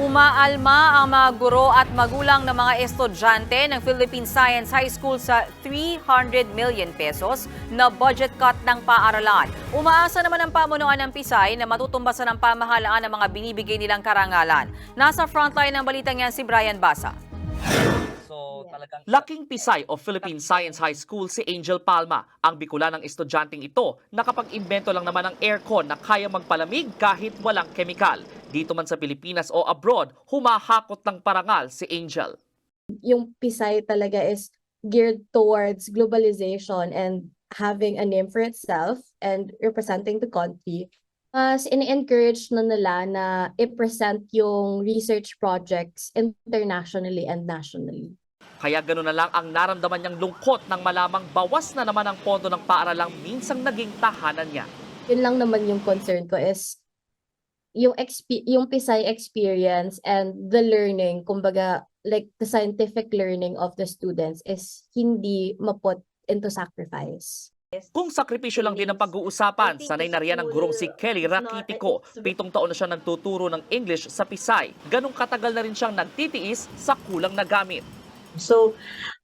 Umaalma ang mga guro at magulang ng mga estudyante ng Philippine Science High School sa 300 million pesos na budget cut ng paaralan. Umaasa naman ang pamunuan ng Pisay na matutumbasan ng pamahalaan ang mga binibigay nilang karangalan. Nasa frontline ng balitang yan si Brian Basa. So talagang Laking Pisay o Philippine Science High School si Angel Palma. Ang bikula ng estudyanteng ito, nakapag-imbento lang naman ng aircon na kaya magpalamig kahit walang kemikal. Dito man sa Pilipinas o abroad, humahakot ng parangal si Angel. yung Pisay talaga is geared towards globalization and having a name for itself and representing the country. Mas ini-encourage na nila na i-present yung research projects internationally and nationally. Kaya gano'n na lang ang naramdaman niyang lungkot nang malamang bawas na naman ang pondo ng paaralang minsang naging tahanan niya. Yun lang naman yung concern ko is yung exp- yung Pisay experience and the learning, kumbaga like the scientific learning of the students is hindi maput into sacrifice. Kung sakripisyo lang din ang pag-uusapan, sanay na riyan ang gurong si Kelly Rakitico. Pitong taon na siya nagtuturo ng English sa Pisay. Ganong katagal na rin siyang nagtitiis sa kulang na gamit. So,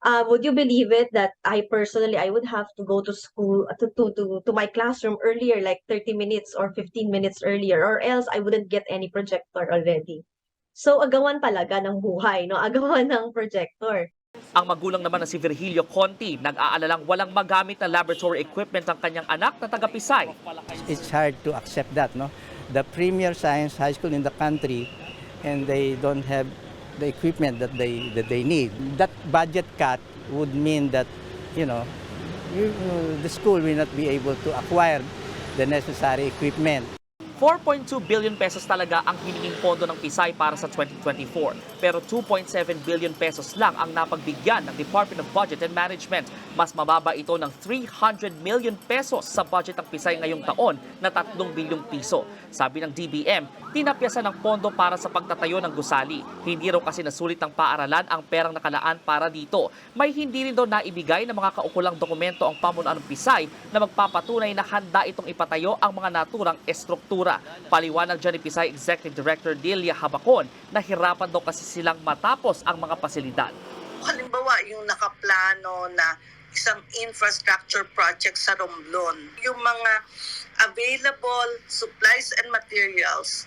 uh, would you believe it that I personally I would have to go to school uh, to to to, to my classroom earlier, like 30 minutes or 15 minutes earlier, or else I wouldn't get any projector already. So, agawan talaga ng buhay, no? Agawan ng projector. Ang magulang naman na si Virgilio Conti, nag-aalalang walang magamit na laboratory equipment ang kanyang anak na taga Pisay. it's hard to accept that, no? The premier science high school in the country, and they don't have the equipment that they that they need. That budget cut would mean that, you know, you, uh, the school will not be able to acquire the necessary equipment. 4.2 billion pesos talaga ang hiningin pondo ng Pisay para sa 2024. Pero 2.7 billion pesos lang ang napagbigyan ng Department of Budget and Management. Mas mababa ito ng 300 million pesos sa budget ng Pisay ngayong taon na 3 bilyong piso. Sabi ng DBM, tinapyasan ng pondo para sa pagtatayo ng gusali. Hindi raw kasi nasulit ng paaralan ang perang nakalaan para dito. May hindi rin daw naibigay ng mga kaukulang dokumento ang pamunuan ng Pisay na magpapatunay na handa itong ipatayo ang mga naturang estruktura. Paliwanag dyan ni Pisay Executive Director Delia Habacon na hirapan daw kasi silang matapos ang mga pasilidad. halimbawa yung nakaplano na isang infrastructure project sa Romblon, yung mga available supplies and materials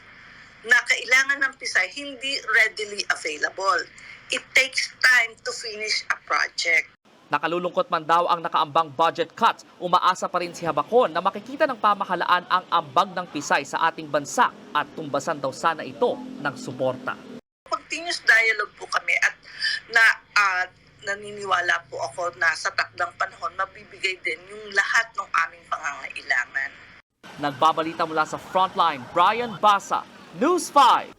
na kailangan ng Pisay hindi readily available. It takes time to finish a project. Nakalulungkot man daw ang nakaambang budget cuts, umaasa pa rin si Habacon na makikita ng pamahalaan ang ambag ng Pisay sa ating bansa at tumbasan daw sana ito ng suporta. Continuous dialogue po kami at na ah, naniniwala po ako na sa takdang panahon mabibigay din yung lahat ng aming pangangailangan. Nagbabalita mula sa Frontline, Brian Basa, News 5.